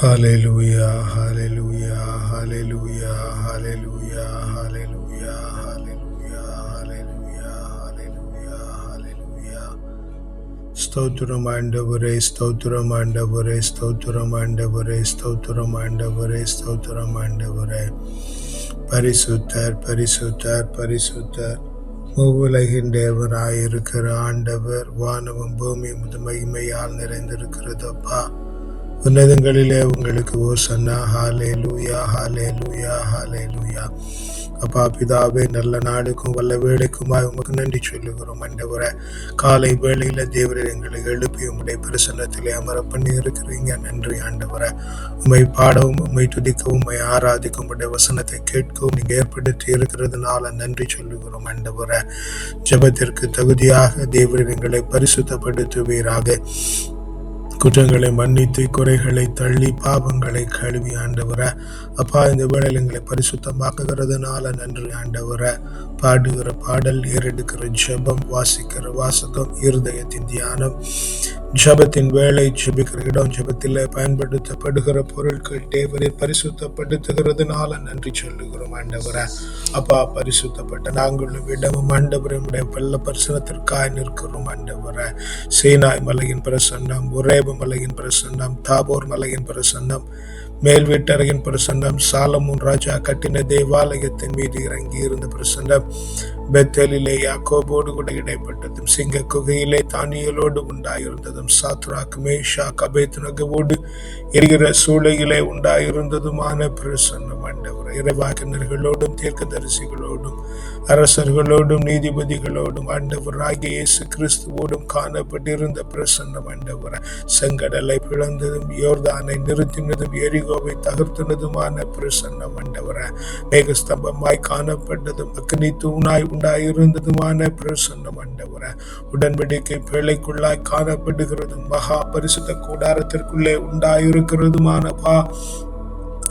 Hallelujah, hallelujah, hallelujah, hallelujah, hallelujah, hallelujah, hallelujah, hallelujah, hallelujah. ஸ்தோத்திரம் ஆண்டவரே ஸ்தோத்திரம் ஆண்டவரே ஸ்தோத்திரம் ஆண்டவரே ஸ்தோத்திரம் ஆண்டவரே ஸ்தோத்திரம் ஆண்டவரே பரிசுத்தர் பரிசுத்தர் பரிசுத்தர் மூவுலகின் தேவராயிருக்கிற ஆண்டவர் வானமும் பூமியும் மகிமையால் நிறைந்திருக்கிறதப்பா. உன்னதங்களிலே உங்களுக்கு ஓசன்னா ஹாலே லூயா ஹாலே லூயா ஹாலே லூயா அப்பா பிதாவே நல்ல நாளுக்கும் வல்ல வேலைக்குமாய் உமக்கு நன்றி சொல்லுகிறோம் ஆண்டவரே. காலை வேளையில தேவரர் எங்களை எழுப்பி உம்முடைய பிரசன்னத்திலே அமர பண்ணி இருக்கிறீங்க. நன்றி ஆண்டவரை. உண்மை பாடவும் உண்மை துதிக்கவும் உண்மை ஆராதிக்கும் உடைய வசனத்தை கேட்கவும் நீங்க ஏற்படுத்தி இருக்கிறதுனால நன்றி சொல்லுகிறோம் ஆண்டவரே. ஜெபத்திற்கு தகுதியாக தேவரர் எங்களை பரிசுத்தப்படுத்துவீராக. குற்றங்களை மன்னித்து குறைகளை தள்ளி பாபங்களை கழுவி ஆண்டவர. அப்பா இந்த வேளையில் எங்களை பரிசுத்தமாக்குகிறதுனால நன்றி ஆண்டவர. பாடுகிற பாடல் ஏறெடுக்கிற ஜெபம் வாசிக்கிற வாசகம் இருதயத்தின் தியானம். ஜபத்தின் வேலை ஜபிக்கிற இடம் ஜபத்தில் பயன்படுத்தப்படுகிற பொருட்கள் தேவரை பரிசுத்தப்படுத்துகிறதுனால நன்றி சொல்லுகிறோம் ஆண்டவர. அப்பா பரிசுத்தப்பட்ட நாங்களும் இடமும் ஆண்டவரமுடைய பல்ல பரிசனத்திற்காய் நிற்கிறோம் ஆண்டவர. சீனாய் மலையின் பிரசன்னம் ஒரே உரேபு மலையின் பிரசன்னம் தாபோர் மலையின் பிரசன்னம். மேல் வீட்டறையின் பிரசன்னம் சாலமுன் ராஜா கட்டின தேவாலயத்தின் மீது இறங்கி இருந்த பிரசன்னம் பெத்தலிலே யாக்கோபோடு கூட இடைப்பட்டதும் சிங்க குகையிலே தானியலோடு உண்டாயிருந்ததும் சாத்ராக் மேஷா கபேத் நகவோடு எரிகிற சூளையிலே உண்டாயிருந்ததுமான பிரசன்னம் ஆண்டவர். இறைவாக்கினர்களோடும் தீர்க்கதரிசிகளோடும் அரசர்களோடும் நீதிபதிகளோடும் ஆண்டவர் இயேசு கிறிஸ்துவோடும் காணப்பட்டிருந்த பிரசன்னம் ஆண்டவர். செங்கடலை பிளந்ததும் யோர்தானை நிறுத்தினதும் யகோவை தகர்த்தினதுமான பிரசன்ன ஆண்டவர் மேகஸ்தம்பமாய் காணப்பட்டதும் அக்னி தூணாய் உண்டாயிருந்ததுமான பிரசன்னம் ஆண்டவர உடன்படிக்கை பிழைக்குள்ளாய் காணப்படுகிறதும் மகா பரிசுத்த கூடாரத்திற்குள்ளே உண்டாயிருக்கிறதுமான பா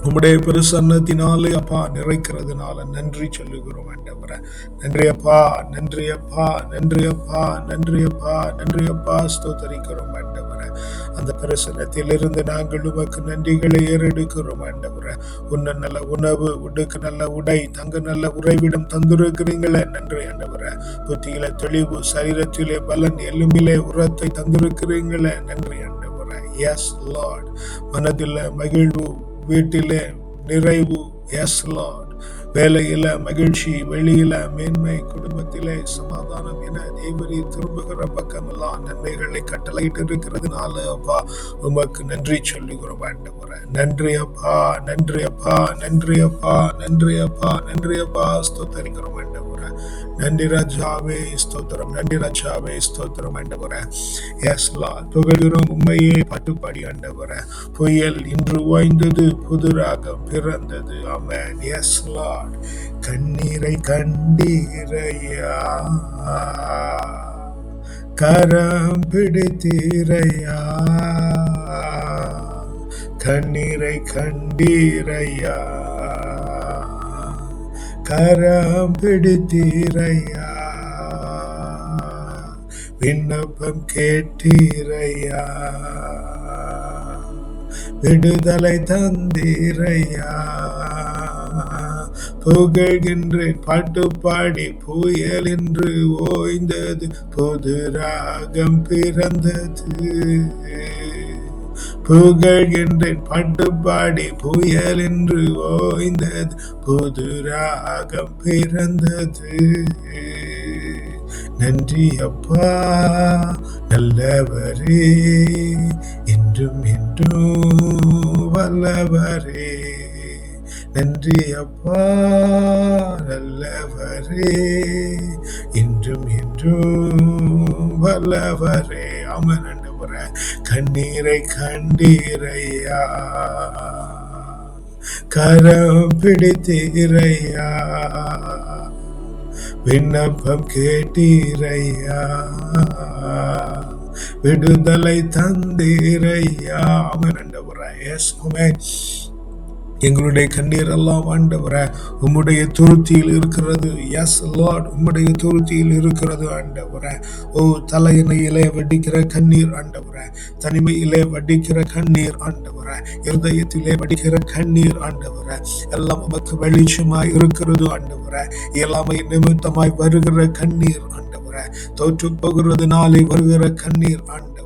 உம்முடைய பிரசன்னத்தினாலே அப்பா நிறைக்கிறதுனால நன்றி சொல்லுகிறோம் ஆண்டவர. நன்றி அப்பா நன்றி அப்பா நன்றி அப்பா நன்றி அப்பா நன்றி அப்பா ஸ்தோத்தரிக்கிறோம் அந்த பிரசனத்திலிருந்து நாங்கள் உமக்கு நன்றிகளை ஏறெடுக்கிறோம் ஆண்டவர. உன்ன நல்ல உணவு உடுக்கு நல்ல உடை தங்க நல்ல உறைவிடம் தந்திருக்கிறீங்களே நன்றி ஆண்டவர. புத்தியில தெளிவு சரீரத்திலே பலன் எலும்பிலே உரத்தை தந்திருக்கிறீங்களே நன்றி ஆண்டவர. எஸ் லார்ட் மனதில் மகிழ்வு வீட்டிலே நிறைவு. எஸ் லார்ட் வேலையில மகிழ்ச்சி வெளியில மேன்மை குடும்பத்திலே சமாதானம் என தேவரி திரும்புகிற பக்கமெல்லாம் நன்மைகளை கட்டளையிட்டு இருக்கிறதுனால அப்பா உமக்கு நன்றி சொல்லுகிறோம் ஆண்டவரே. நன்றி அப்பா நன்றி அப்பா நன்றி அப்பா நன்றி அப்பா நன்றி அப்பா. ஸ்தோத்தரிக்கிறோம் ஆண்டவரே. நன்றி ராஜாவே ஸ்தோத்திரம். நன்றி ராஜாவே ஸ்தோத்திரம் ஆண்டவரே எஸ் லார்ட் புகழுகிறோம் உண்மையே பாட்டுப்பாடி ஆண்டவரே புயல் இன்று ஓய்ந்தது புதுராக பிறந்தது. அமேன் எஸ் லார்ட் கண்ணீரை கண்டீரையா? கரம் பிடித்தீரையா? கண்ணீரை கண்டீரையா? கரம் பிடித்தீரையா? விண்ணப்பம் கேட்டீரையா? விடுதலை தந்தீரையா? புகழ்கின்றேன் பாட்டு பாடி புயல் என்று ஓய்ந்தது புது ராகம் பிறந்தது. புகழ்கின்றேன் பாட்டு பாடி புயல் என்று ஓய்ந்தது. புது ராகம் பிறந்தது. நன்றி அப்பா நல்லவரே என்றும் என்றும் வல்லவரே. நன்றி அப்பா நல்லவரே என்றும் என்றும் வல்லவரே. அமரன் கண்ணீரை கண்டீரையா. கரம் பிடித்தீரையா. விண்ணப்பம் கேட்டீரையா. விடுதலை தந்தீரையா. அமன் ஆண்டவர எஸ் அமேன் எங்களுடைய கண்ணீர் எல்லாம் ஆண்டவரே உம்முடைய துருத்தியில் இருக்கிறது. எஸ் லார்ட் உம்முடைய துருத்தியில் இருக்கிறது ஆண்டவரே. ஓ தலையணையிலே வடிக்கிற கண்ணீர் ஆண்டவரே. தனிமையிலே வடிக்கிற கண்ணீர் ஆண்டவரே. இருதயத்திலே வடிக்கிற கண்ணீர் ஆண்டவரே. எல்லாம் உமக்கு வெளிச்சமாய் இருக்கிறது ஆண்டவரே. இயலாமை நிமித்தமாய் வருகிற கண்ணீர் ஆண்டவரே. தோற்று போகிறதுனாலே வருகிற கண்ணீர் ஆண்டவரே.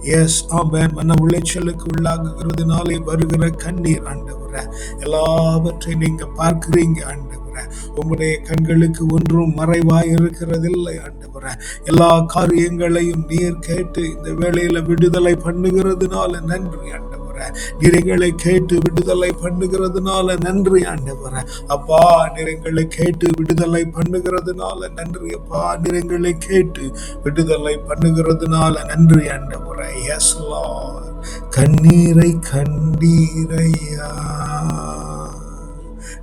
Yes amen. மன உளைச்சலுக்கு உள்ளாகுகிறதுனாலே வருகிற கண்ணீர் ஆண்டவர. எல்லாவற்றையும் நீங்க பார்க்கிறீங்க ஆண்டவர. உங்களுடைய கண்களுக்கு ஒன்றும் மறைவாய் இருக்கிறதில்லை ஆண்டவர. எல்லா காரியங்களையும் நீர் கேட்டு இந்த வேளையில விடுதலை பண்ணுகிறதுனால நன்றி ஆண்டவரே. நிறங்களை கேட்டு விடுதலை பண்ணுகிறதுனால நன்றி ஆண்டவர. அப்பா நிறங்களை கேட்டு விடுதலை பண்ணுகிறதுனால நன்றி. அப்பா நிறங்களை கேட்டு விடுதலை பண்ணுகிறதுனால நன்றி ஆண்டவர. எஸ் கண்ணீரை கண்டீரையா.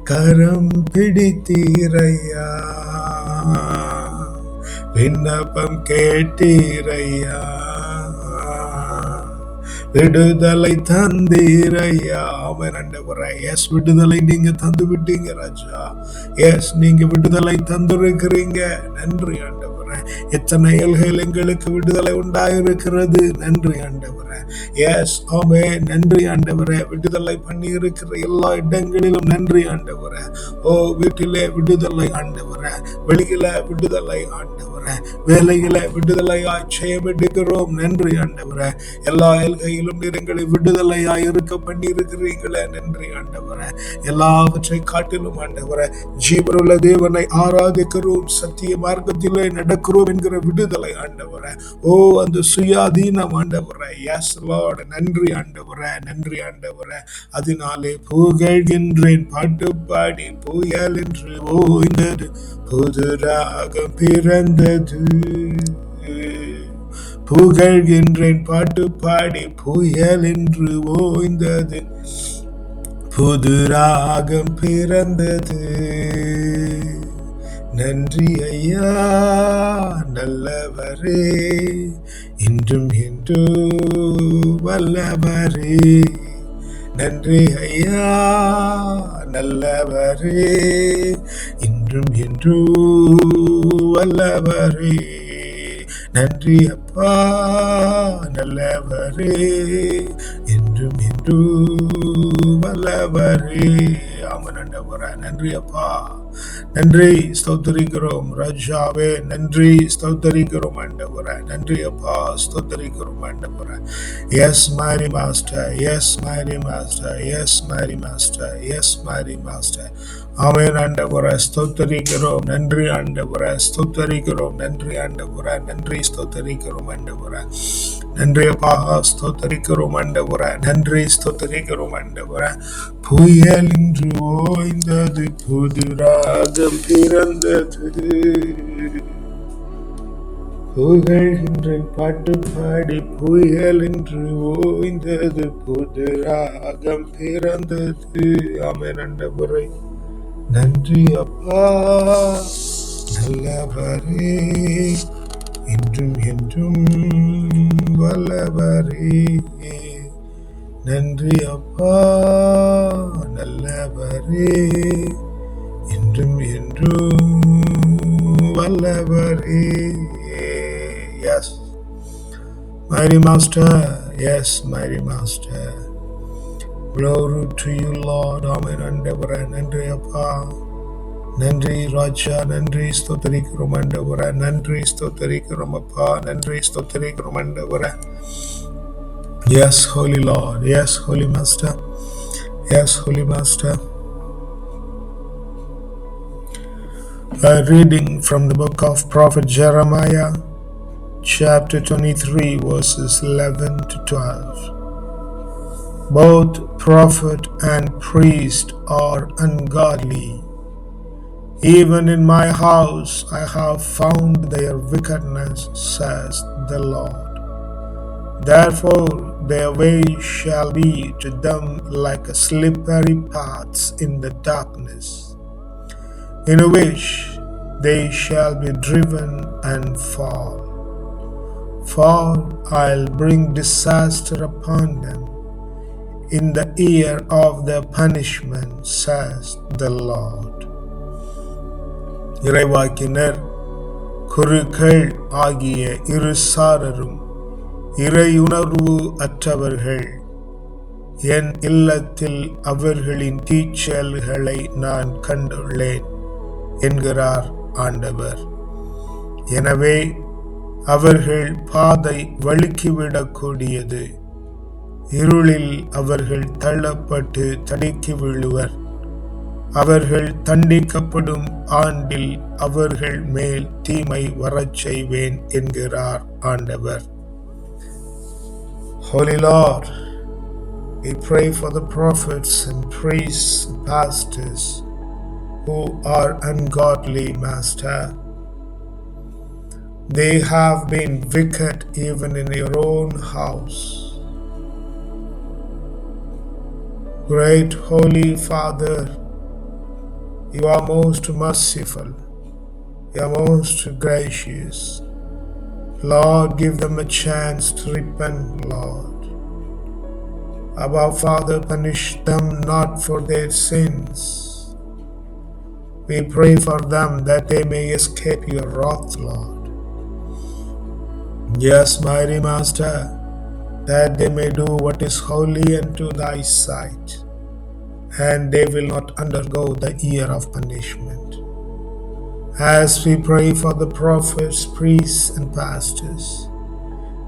கரம் பிடித்தீரையா. விண்ணப்பம் கேட்டீரையா. விடுதலை தந்தீரையா? அவன் ஆண்டவரே எஸ் விடுதலை நீங்க தந்து விட்டீங்க ராஜா. எஸ் நீங்க விடுதலை தந்திருக்கிறீங்க. நன்றி ஆண்டவர். எத்தனை ஏழ்கள் எங்களுக்கு விடுதலை உண்டாயிருக்கிறது. நன்றி ஆண்டவரே. எஸ் ஓமே நன்றி ஆண்டவரே. விடுதலை பண்ணி இருக்கிற எல்லா இடங்களிலும் நன்றி ஆண்டவரே. ஓ வீட்டிலே விடுதலை ஆண்டவரே. வெளியில விடுதலை ஆண்டவரே. வேலையில விடுதலையாய் செய்யப்பட்டிருக்கிறோம் நன்றி ஆண்டவரே. எல்லா எல்கையிலும் நிறங்களை விடுதலையாய் இருக்க பண்ணி இருக்கிறீங்களே நன்றி ஆண்டவரே. எல்லாவற்றை காட்டிலும் ஆண்டவரே ஜீவனுள்ள தேவனை ஆராதிக்கிறோம். சத்திய மார்க்கத்திலே நடக்கிறோம் என்கிற விடுதலை ஆண்டவரை. ஓ அந்த சுயாதீனம் ஆண்டவரை. எஸ் லார்ட் நன்றி ஆண்டவரை நன்றி ஆண்டவரை. அதனாலே புகழ்கின்றேன் பாட்டு பாடி புயல் என்று ஓய்ந்தது. புது ராகம் பிறந்தது. புகழ்கின்றேன் பாட்டு பாடி புயல் என்று ஓய்ந்தது. புது ராகம் பிறந்தது. நன்றி ஐயா நல்லவரே. இன்றும் இன்று வல்லவரே. நன்றி ஐயா நல்லவரே. இன்றும் இன்று வல்லவரே. நன்றி அப்பா நல்லவரே. என்றும் என்றும் வல்லவரே. ஆமன் நன்றி அப்பா. நன்றி ஸ்தோத்தரிக்கிறோம் ராஜாவே. நன்றி ஸ்தோத்தரிக்கிறோம் ஆண்டவரே. நன்றி அப்பா ஸ்தோத்தரிக்கிறோம் ஆண்டவரே. Yes mighty master yes mighty master yes mighty master yes mighty master amen. ஆண்டவர ஸ்தோத்தரிக்கிறோம். நன்றி ஆண்டவர. ஸ்தோத்தரிக்கிறோம். நன்றி ஆண்டவர. நன்றி ஸ்தோத்தரிக்கிறோம் ஆண்டவர. நன்றி அப்பா. ஸ்தோத்தரிக்கிறோம் ஆண்டவர. நன்றி ஸ்தோத்தரிக்கிறோம் ஆண்டவர. புயல் இன்று ஓய்ந்தது புது ராகம் பிறந்தது. புகழ்கின்ற பாட்டு பாடி புயல் என்று ஓய்ந்தது புது ராகம் பிறந்தது. ஆமென் அண்டபுரை நன்றி அப்பா. நல்லவரே இன்றும் என்றும் வல்லவரே நன்றி அப்பா. நல்லவரே இன்றும் என்றும் வல்லவரே yes Mighty Master, yes, Mighty Master. Glory to you, Lord. Amen. ஆண்டவரே நன்றி அப்பா நன்றி ராஜா நன்றி ஸ்தோத்தரிக்கிறோம் ஆண்டவரே நன்றி ஸ்தோத்தரிக்கிறோம் அப்பா நன்றி ஸ்தோத்தரிக்கிறோம் ஆண்டவரே Yes, Holy Lord. Yes, Holy Master. Yes, Holy Master. A reading from the book of Prophet Jeremiah, chapter 23, verses 11 to 12. Both prophet and priest are ungodly. Even in my house I have found their wickedness, says the Lord. Therefore, their way shall be to them like slippery paths in the darkness, in which they shall be driven and fall. For I'll bring disaster upon them, in the year of the punishment, says the Lord. இறைவாக்கினர் குருக்கள் ஆகிய இருசாரரும் இறையுணர்வு அற்றவர்கள். என் இல்லத்தில் அவர்களின் தீச்செயல்களை நான் கண்டுள்ளேன் என்கிறார் ஆண்டவர். எனவே அவர்கள் பாதை வழுக்கிவிடக்கூடியது. இருளில் அவர்கள் தள்ளப்பட்டு தடுக்கி விழுவர் அவர்கள் தண்டிக்கப்படும் ஆண்டில் அவர்கள் மேல் தீமை வரச் செய்வேன் என்கிறார் ஆண்டவர் Holy Lord, we pray for the prophets and priests and pastors who are ungodly, Master. They have been wicked even in your own house. Great Holy Father, you are most merciful, you are most gracious. Lord, give them a chance to repent, Lord. Abba, Father, punish them not for their sins. We pray for them that they may escape your wrath, Lord. Yes, mighty Master, that they may do what is holy unto thy sight, and they will not undergo the year of punishment. As we pray for the prophets, priests, and pastors,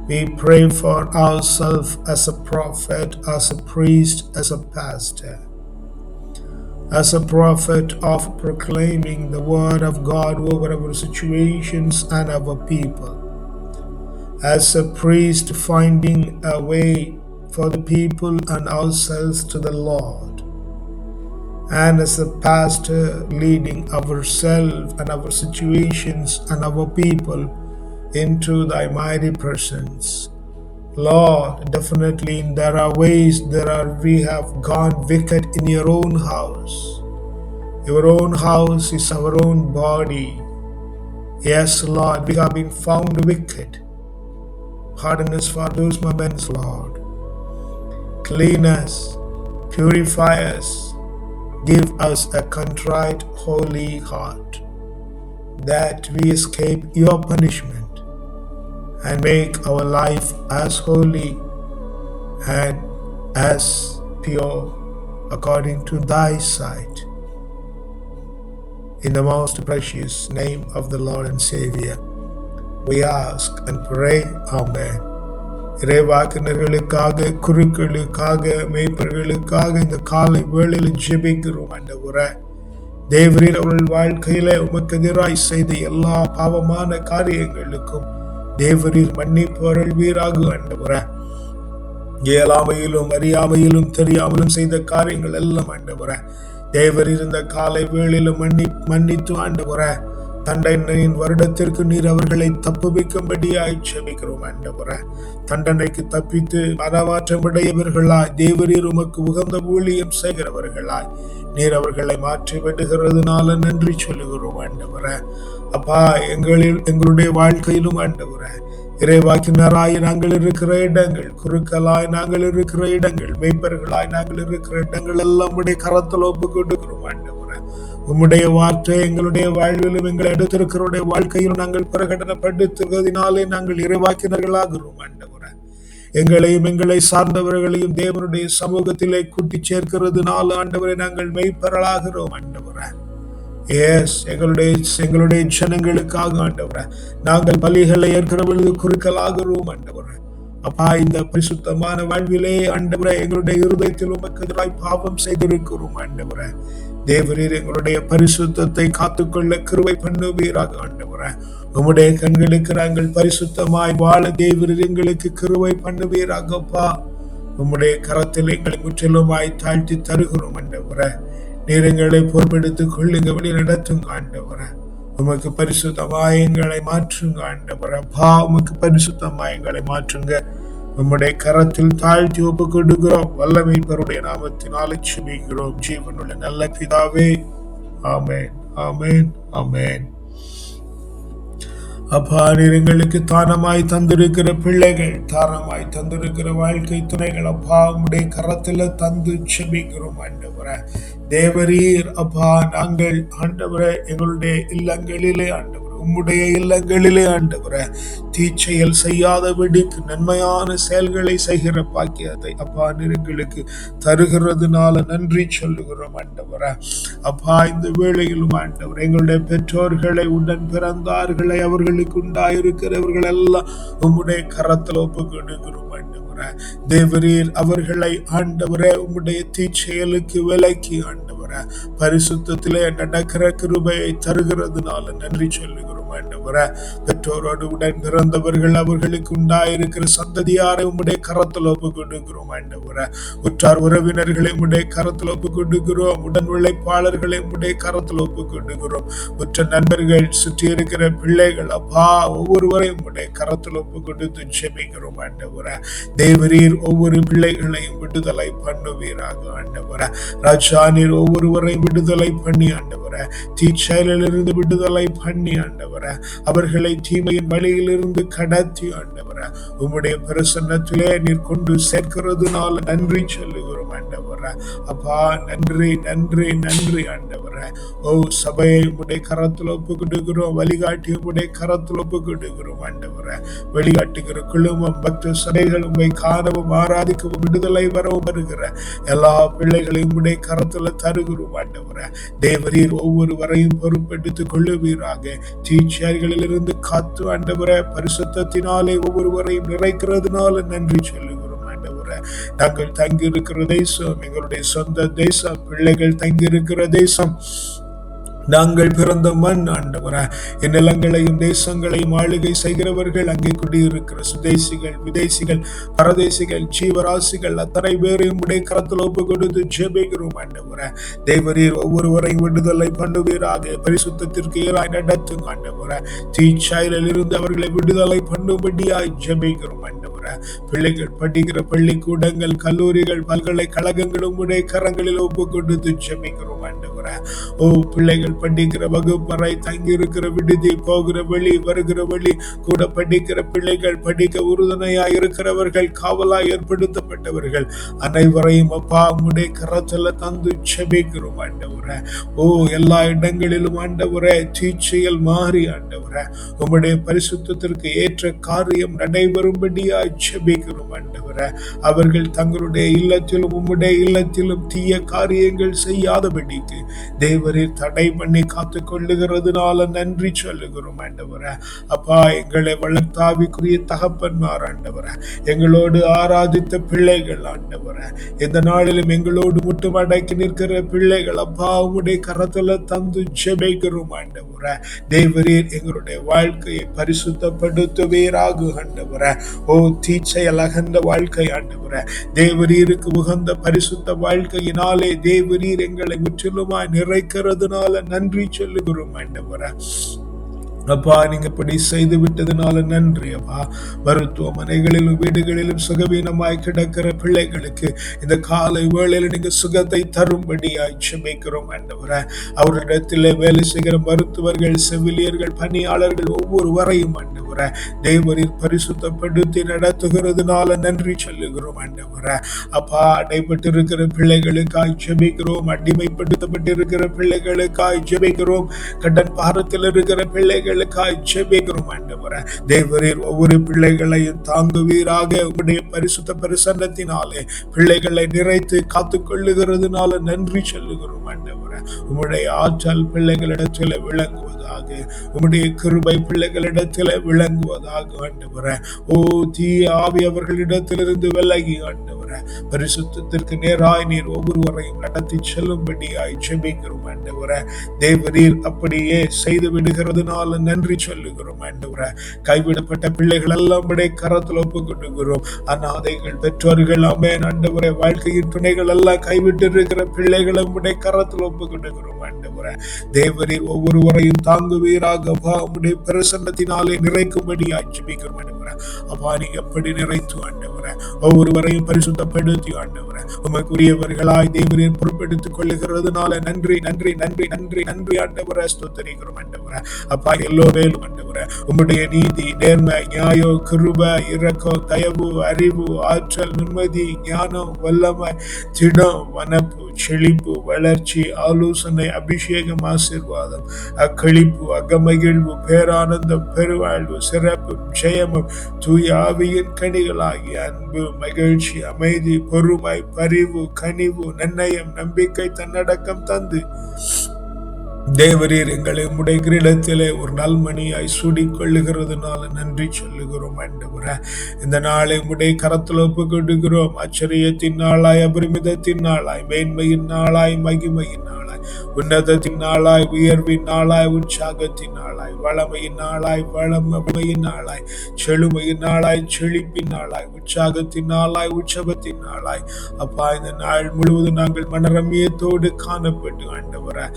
we pray for ourselves as a prophet, as a priest, as a pastor, as a prophet of proclaiming the word of God over our situations and our people, as a priest finding a way for the people and ourselves to the Lord and as a pastor leading ourselves and our situations and our people into thy mighty presence. Lord, definitely there are ways there are we have gone wicked in your own house. Your own house is our own body. Yes, Lord, we have been found wicked. Pardon us for those moments, Lord. Clean us, purify us, Give us a contrite, holy heart, that we escape your punishment and make our life as holy and as pure according to thy sight. In the most precious name of the Lord and Savior, we ask and pray. Amen. இறைவாக்கினர்களுக்காக குருக்களுக்காக மேய்ப்பர்களுக்காக இந்த காலை வேளையில் ஜெபிக்கிறோம் ஆண்டவரே தேவரீர் அவர்கள் வாழ்க்கையில உமக்கு எதிராய் செய்த எல்லா பாவமான காரியங்களுக்கும் தேவரீர் மன்னிப்பு அருள்வீராக ஆண்டவரே இயலாமையிலும் அறியாமையிலும் தெரியாமலும் செய்த காரியங்கள் எல்லாம் ஆண்டவரே தேவரீர் இந்த காலை வேளையிலும் மன்னி மன்னித்து ஆண்டவரே தண்டனையின் வருடத்திற்கு நீர் அவர்களை தப்புவிக்கும்படியாய் செபிக்கிறோம் ஆண்டவரே. தண்டனைக்கு தப்பித்து மனமாற்றமுடையவர்களாய் தேவரீர் உமக்கு உகந்த ஊழியம் செய்கிறவர்களாய். நீர் அவர்களை மாற்றி விடுகிறதுனால நன்றி சொல்லுகிறோம் ஆண்டவரே. அப்பா எங்களில் எங்களுடைய வாழ்க்கையிலும் ஆண்டவரே. இறைவாக்கினராய் நாங்கள் இருக்கிற இடங்கள் குருக்களாய் நாங்கள் இருக்கிற இடங்கள் மெய்ப்பர்களாய் நாங்கள் இருக்கிற இடங்கள் எல்லாம் உடைய கரத்தில் ஒப்பு கொடுக்கிறோம் ஆண்டவரே. உம்முடைய வார்த்தை எங்களுடைய வாழ்விலும் எங்களை எடுத்திருக்கிறோடைய வாழ்க்கையிலும் நாங்கள் பிரகடனப்படுத்துகிறதினாலே நாங்கள் இறைவாக்கினர்களாகிறோம் ஆண்டவரே. எங்களையும் எங்களை சார்ந்தவர்களையும் தேவனுடைய சமூகத்திலே கூட்டி சேர்க்கிறதுனால ஆண்டவரை நாங்கள் மெய்ப்பரலாகிறோம் ஆண்டவரே. எஸ் எங்களுடைய எங்களுடைய ஜனங்களுக்காக ஆண்டவரே. நாங்கள் பலிகளை ஏற்கிற பொழுது குறுக்கலாகிறோம் ஆண்டவரே. அப்பா இந்த பரிசுத்தமான வாழ்விலே ஆண்டவரே எங்களுடைய இருதயத்தில் உமக்கு எதிராய் பாவம் செய்திருக்கிறோம் ஆண்டவரே. தேவரீர் எங்களுடைய பரிசுத்தத்தை காத்துக்கொள்ள கிருவை பண்ணுவீராக ஆண்டவரே. உம்முடைய கண்களுக்கு நாங்கள் பரிசுத்தமாய் வாழ தேவரீர் எங்களுக்கு கிருவை பண்ணுவீராகப்பா. உம்முடைய கரத்தில் எங்களை முற்றிலுமாய் தாழ்த்தி தருகிறோம் ஆண்டவரே. நீர் எங்களை பொறுப்பெடுத்துக் கொள்ளுங்க வழி நடத்துங்க ஆண்டவரே. உமக்கு பரிசுத்தமாய் எங்களை மாற்றுங்க ஆண்டவரே. பா உமக்கு பரிசுத்தமாய் எங்களை மாற்றுங்க. உம்முடைய கரத்தில் தாழ்த்தி ஒப்பு கொடுக்கிறோம் வல்லமை பெருடைய நாமத்தினால் சுமிக்கிறோம் ஜீவனுள்ள நல்ல பிதாவே ஆமேன் ஆமேன் ஆமேன். அப்பா நீர் எங்களுக்கு தானமாய் தந்திருக்கிற பிள்ளைகள் தானமாய் தந்திருக்கிற வாழ்க்கை துணைகள் அப்பா உம்முடைய கரத்துல தந்து செபிக்கிறோம் ஆண்டவரே. தேவரீர் அப்பா நாங்கள் ஆண்டவரே எங்களுடைய இல்லங்களிலே ஆண்டவர். உம்முடைய இல்லங்களிலே ஆண்டவரே தீச்செயல் செய்யாதபடிக்கு நன்மையான செயல்களை செய்கிற பாக்கியத்தை அப்பா நெருங்களுக்கு தருகிறதுனால நன்றி சொல்லுகிறோம் ஆண்டவர. அப்பா இந்த வேளையிலும் ஆண்டவர் எங்களுடைய பெற்றோர்களை உடன் பிறந்தார்களை அவர்களுக்கு உண்டாயிருக்கிறவர்கள் எல்லாம் உம்முடைய கரத்தில் ஒப்புக்கொடுக்கிறோம் கொடுக்கிறோம் தேவரீர் அவர்களை ஆண்டவரே உம்முடைய தீச்செயலுக்கு விலக்கி ஆண்டவரே பரிசுத்தத்திலே நடக்கிற கிருபையை தருகிறதுனால நன்றி சொல்லுகிறோம். ஆண்டவரே பெற்றோரோடு உடன் பிறந்தவர்கள் அவர்களுக்கு உண்டாயிருக்கிற சந்ததியாரை உம்முடைய கரத்தில் ஒப்பு கொடுக்கிறோம் ஆண்டவரே உற்றார் உறவினர்களை உடைய கரத்தில் ஒப்பு கொடுக்கிறோம் உடன் உழைப்பாளர்களை உடைய கரத்தில் ஒப்பு கொடுக்கிறோம் உற்ற நண்பர்கள் சுற்றி இருக்கிற பிள்ளைகள் அப்பா ஒவ்வொருவரையும் உடைய கரத்தில் ஒப்பு கொடுத்து செபிக்கிறோம் ஆண்டவரே தேவரீர் ஒவ்வொரு பிள்ளைகளையும் விடுதலை பண்ணுவீராக ஆண்டவர ராஜா நீர் ஒவ்வொருவரையும் விடுதலை பண்ணி ஆண்டவர. தீச்செயலிலிருந்து விடுதலை பண்ணி ஆண்டவர. ஆண்டவர. அவர்களை தீமையின் வழியிலிருந்து கடத்தி ஆண்டவர. உம்முடைய பிரசன்னத்திலே நீர் கொண்டு சேர்க்கிறதுனால நன்றி சொல்லுகிறோம் ஆண்டவர். அப்பா நன்றி நன்றி நன்றி ஆண்டவர. ஓ சபையை உடைய கரத்தில் ஒப்புக்கிட்டுக்கிறோம் வழிகாட்டி உடைய கரத்தில் ஒப்புக்கிட்டுக்கிறோம் ஆண்டவர. வழிகாட்டுகிற குழுமம் பக்த சபைகள் உண்மை காணவும் ஆராதிக்கவும் விடுதலை வரவும் வருகிற எல்லா பிள்ளைகளையும் உடைய கரத்துல தருகிறோம் ஆண்டவர. தேவரீர் ஒவ்வொருவரையும் பொறுப்பெடுத்துக் கொள்ளுவீராக. தீட்சியர்களிலிருந்து காத்து ஆண்டவர பரிசுத்தத்தினாலே ஒவ்வொருவரையும் நிறைக்கிறதுனால நன்றி சொல்லுங்கள் நாங்கள் தங்கியிருக்கிற தேசம் எங்களுடைய சொந்த தேசம் பிள்ளைகள் தங்கியிருக்கிற தேசம். நாங்கள் பிறந்த மண் ஆண்டவரே. என் நிலங்களையும் தேசங்களையும் ஆளுகை செய்கிறவர்கள் அங்கே குடியிருக்கிற சுதேசிகள் விதேசிகள் பரதேசிகள் ஜீவராசிகள் அத்தனை பேரையும் உடைய கரத்தில் ஒப்பு கொடுத்து ஜெபிக்கிறோம் ஆண்டவரே. தேவரீர் ஒவ்வொருவரையும் விடுதலை பண்ணுவீராக. பரிசுத்திற்கு ஈராய் நடத்தும் ஆண்டவரே. தீச்சாயலில் இருந்து அவர்களை விடுதலை பண்ணும்படியாய் ஜெபிக்கிறோம் ஆண்டவரே. பிள்ளைகள் படிக்கிற பள்ளிக்கூடங்கள் கல்லூரிகள் பல்கலைக்கழகங்களும் உடைய கரங்களில் ஒப்பு கொடுத்து ஜெபிக்கிறோம் ஆண்டவரே. ஓ பிள்ளைகள் படிக்கிற வகுப்பறை தங்கி இருக்கிற விடுதி போகிற வழி வருகிற வழி கூட படிக்கிற பிள்ளைகள் படிக்க உறுதுணையா இருக்கிறவர்கள் காவலா ஏற்படுத்தப்பட்டவர்கள். அனைவரையும் அப்பா உங்களுடைய கரத்துல தந்து செபிக்கிறோம் ஆண்டவரே. ஓ எல்லா இடங்களிலும் ஆண்டவரே தீச்செயல் மாறி ஆண்டவரே. உம்முடைய பரிசுத்திற்கு ஏற்ற காரியம் நடைபெறும்படியாய் செபிக்கிறோம் ஆண்டவரே. அவர்கள் தங்களுடைய இல்லத்திலும் உம்முடைய இல்லத்திலும் தீய காரியங்கள் செய்யாதபடிக்கு தேவரீர் தடை பண்ணி காத்து கொள்ளுகிறதுனால நன்றி சொல்லுகிறோம் ஆண்டவர. அப்பா எங்களை வளர்த்தாவிக்குரிய தகப்பன்மார் ஆண்டவர. எங்களோடு ஆராதித்த பிள்ளைகள் ஆண்டவர. இந்த நாளிலும் எங்களோடு முட்டும் அடக்கி நிற்கிற பிள்ளைகள் அப்பா உடைய கரத்துல தந்து ஜெபிக்கிறோம் ஆண்டவர. தேவரீர் எங்களுடைய வாழ்க்கையை பரிசுத்தப்படுத்துவீராக ஆண்டவரே. ஓ தீச்சையல் அகன்ற வாழ்க்கை ஆண்டவர. தேவரீருக்கு உகந்த பரிசுத்த வாழ்க்கையினாலே தேவரீர் எங்களை முற்றிலுமாய் நிறைக்கிறதுனால நன்றி சொல்லுகிறோம் ஆண்டவரா அப்பா நீங்க இப்படி செய்து விட்டதுனால நன்றி அப்பா. மருத்துவமனைகளிலும் வீடுகளிலும் சுகவீனமாய் கிடக்கிற பிள்ளைகளுக்கு இந்த காலை வேளையில் நீங்க சுகத்தை தரும்படியாய் செபிக்கிறோம் ஆண்டவரே. அவரிடத்தில் வேலை செய்கிற மருத்துவர்கள் செவிலியர்கள் பணியாளர்கள் ஒவ்வொருவரையும் ஆண்டவரே தேவரில் பரிசுத்தப்படுத்தி நடத்துகிறதுனால நன்றி சொல்லுகிறோம் ஆண்டவரே. அப்பா அடைபட்டிருக்கிற பிள்ளைகளுக்காய் ஜெபிக்கிறோம் அடிமைப்படுத்தப்பட்டிருக்கிற பிள்ளைகளுக்காய் ஜெபிக்கிறோம் கடன் பாரத்தில் இருக்கிற பிள்ளைகள் பிள்ளைகளுக்காய் ஜெபிக்கிறோம் ஆண்டவரே. தேவரீர் ஒவ்வொரு பிள்ளைகளையும் தாங்குவீராக. உங்களுடைய பரிசுத்த பிரசன்னத்தினாலே பிள்ளைகளை நிறைத்து காத்து கொள்ளுகிறதுனால நன்றி சொல்லுகிறோம் ஆண்டவரே. உம்முடைய ஆற்றல் பிள்ளைகளிடத்தில் விளங்குவதாக உம்முடைய கிருபை பிள்ளைகளிடத்தில் விளங்குவதாக ஆண்டவரே. ஓ தீய ஆவி அவர்களிடத்திலிருந்து விலகி ஆண்டவரே. பரிசுத்திற்கு நேராய் நீர் ஒவ்வொருவரையும் நடத்தி செல்லும்படியாய் ஜெபிக்கிறோம் ஆண்டவரே. தேவரீர் அப்படியே செய்து விடுகிறதுனால நன்றி சொல்லுகிறோம் ஆண்டவரே. கைவிடப்பட்ட பிள்ளைகள் எல்லாம் உடைய கரத்தில் ஒப்பு கொண்டுகிறோம் அநாதைகள் பெற்றோர்கள் அமேன் ஆண்டவரே வாழ்க்கையின் துணைகள் எல்லாம் கைவிட்டு இருக்கிற பிள்ளைகளும் உடைய கரத்தில் ஒப்பு கொண்டுகிறோம் ஆண்டவரே. தேவரீர் ஒவ்வொருவரையும் தாங்குவீராக. உடைய பிரசன்னத்தினாலே நிறைக்கும்படி ஆட்சிபிக்கிறோம் ஆண்டவரே. அப்பா நீங்க எப்படி நிறைத்து ஆண்டவரே? ஒவ்வொருவரையும் பரிசுத்தப்படுத்தி ஆண்டவரே. உமக்குரியவர்களாய் தேவரீர் பொறுப்பெடுத்துக் கொள்ளுகிறதுனால நன்றி நன்றி நன்றி நன்றி நன்றி ஆண்டவரே. ஸ்தோத்தரிக்கிறோம் ஆண்டவரே. அப்பா எல்லோ வேலும் ஆண்டவரே. உம்முடைய நீதி நேர்மை நியாயோ கிருப இரக்கம் தயவு அறிவு ஆற்றல் நிம்மதி ஞானம் வல்லமை திடம் வனப்பு செழிப்பு வளர்ச்சி ஆலோசனை அபிஷேகம் ஆசீர்வாதம் அக்களிப்பு அகமகிழ்வு பேரானந்தம் பெருவாழ்வு சிறப்பு ஜெயமும் தூயாவியின் கனிகளாகிய அன்பு மகிழ்ச்சி அமைதி பொறுமை பரிவு கனிவு நன்னயம் நம்பிக்கை தன்னடக்கம் தந்து தேவரீர் எங்களை உடைய கிரீடத்திலே ஒரு நல்மணியாய் சூடிக் கொள்ளுகிறதுனால நன்றி சொல்லுகிறோம் ஆண்டவரே. இந்த நாளை உடைய கரத்தில் ஒப்பு கொடுக்கிறோம் ஆச்சரியத்தின் நாளாய் அபரிமிதத்தின் நாளாய் மேன்மையின் நாளாய் மகிமையின் நாளாய் உன்னதத்தின் நாளாய் உயர்வின் நாளாய் உற்சாகத்தின் நாளாய் வளமையின் நாளாய் வளமையின் நாளாய் செழுமையின் நாளாய் செழிப்பின் நாளாய் உற்சாகத்தின் நாளாய் உற்சவத்தின் நாளாய். அப்பா இந்த நாள் முழுவதும் நாங்கள் மனரமியத்தோடு காணப்பட்டு ஆண்டவர.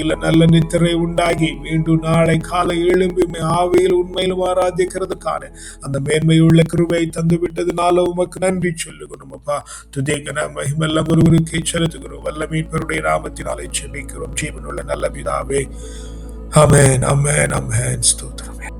ராத்திரியில நல்ல நித்திரை உண்டாகி மீண்டும் நாளை காலை எழும்பி ஆவியில் உண்மையிலும் ஆராதிக்கிறதுக்கான அந்த மேன்மையுள்ள கிருபை தந்து விட்டதுனால உமக்கு நன்றி சொல்லுகிறோம் அப்பா. துதேகன மகிமெல்லாம் ஒருவருக்கே செலுத்துகிறோம். வல்ல மீட்பருடைய நாமத்தினாலே செபிக்கிறோம் ஜீவனுள்ள நல்ல பிதாவே. அமேன் அமேன் அமேன் ஸ்தோத்திரமே.